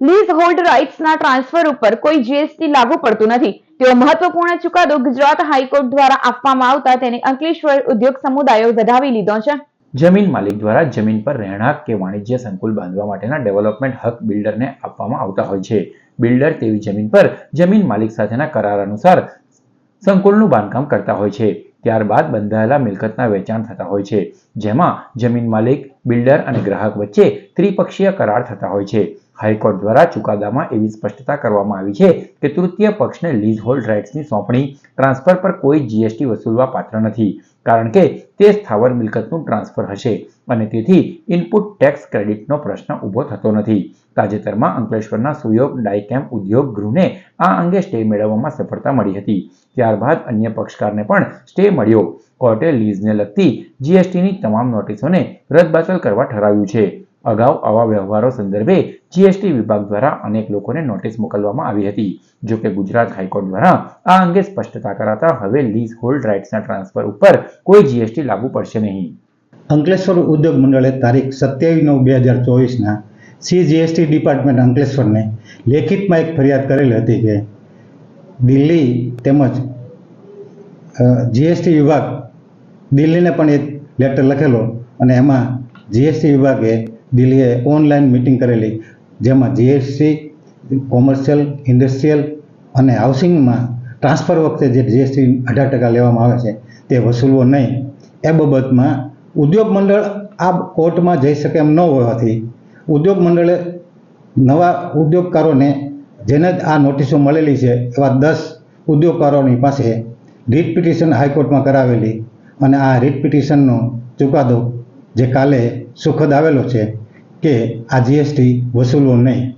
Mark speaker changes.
Speaker 1: Lease hold રાઇટ્સના transfer ઉપર કોઈ GST લાગુ પડતું નથી. તેવો મહત્વપૂર્ણ ચુકાદો ગુજરાત હાઈકોર્ટ દ્વારા આપવામાં આવતા તેને અંકલેશ્વર ઉદ્યોગ સમુદાયો વધાવી લીધો છે.
Speaker 2: જમીન માલિક દ્વારા જમીન પર રહેણાંક કે વાણિજ્ય સંકુલ બાંધવા માટેના ડેવલપમેન્ટ હક બિલ્ડરને આપવામાં આવતા હોય છે. બિલ્ડર તેવી જમીન પર જમીન માલિક સાથેના કરાર અનુસાર સંકુલનું બાંધકામ કરતા હોય છે. ત્યારબાદ બંધાયેલા મિલકતના વેચાણ થતા હોય છે. જેમાં જમીન માલિક, બિલ્ડર અને ગ્રાહક વચ્ચે ત્રિપક્ષીય કરાર થતા હોય છે. હાઈકોર્ટ દ્વારા ચુકાદામાં એવી સ્પષ્ટતા કરવામાં આવી છે કે તૃતીય પક્ષને લીઝ હોલ્ડ રાઇટ્સની સોંપણી, ટ્રાન્સફર પર કોઈ જીએસટી વસૂલવા પાત્ર નથી, કારણ કે તે સ્થાવર મિલકતનું ટ્રાન્સફર હશે અને તેથી ઇનપુટ ટેક્સ ક્રેડિટનો પ્રશ્ન ઊભો થતો નથી. તાજેતરમાં અંકલેશ્વરના સુયોગ ડાયકેમ ઉદ્યોગ ગૃહને આ અંગે સ્ટે મેળવવામાં સફળતા મળી હતી. ત્યારબાદ અન્ય પક્ષકારને પણ સ્ટે મળ્યો. કોર્ટે લીઝને લગતી જીએસટીની તમામ નોટિસોને રદબાતલ કરવા ઠરાવ્યું છે. અગાઉ આવા વ્યવહારો સંદર્ભે જીએસટી વિભાગ દ્વારા અનેક લોકોને નોટિસ મોકલવામાં આવી હતી. જો કે ગુજરાત હાઈકોર્ટ દ્વારા આ અંગે સ્પષ્ટતા કરાતા હવે લીઝ હોલ્ડ રાઇટ્સના ટ્રાન્સફર ઉપર કોઈ જીએસટી લાગુ પડશે નહીં.
Speaker 3: અંકલેશ્વર ઉદ્યોગ મંડળે તારીખ સત્યાવીસ નવ બે હજાર ચોવીસના સીજીએસટી ડિપાર્ટમેન્ટ અંકલેશ્વરને લેખિતમાં એક ફરિયાદ કરેલી હતી કે દિલ્હી તેમજ જીએસટી વિભાગ દિલ્હીને પણ એક લેટર લખેલો અને એમાં જીએસટી વિભાગે દિલ્હીએ ઓનલાઈન મિટિંગ કરેલી, જેમાં જીએસટી કોમર્શિયલ ઇન્ડસ્ટ્રીયલ અને હાઉસિંગમાં ટ્રાન્સફર વખતે જે જીએસટી અઢાર ટકા લેવામાં આવે છે, તે વસૂલવો નહીં. એ બાબતમાં ઉદ્યોગ મંડળ આ કોર્ટમાં જઈ શકે એમ ન હોવાથી ઉદ્યોગ મંડળે નવા ઉદ્યોગકારોને જેને આ નોટિસો મળેલી છે, એવા દસ ઉદ્યોગકારોની પાસે રીટ પિટિશન હાઈકોર્ટમાં કરાવેલી અને આ રીટ પિટિશનનો ચુકાદો જે કાલે સુખદ આવેલો છે કે આ જીએસટી વસૂલવો નહીં.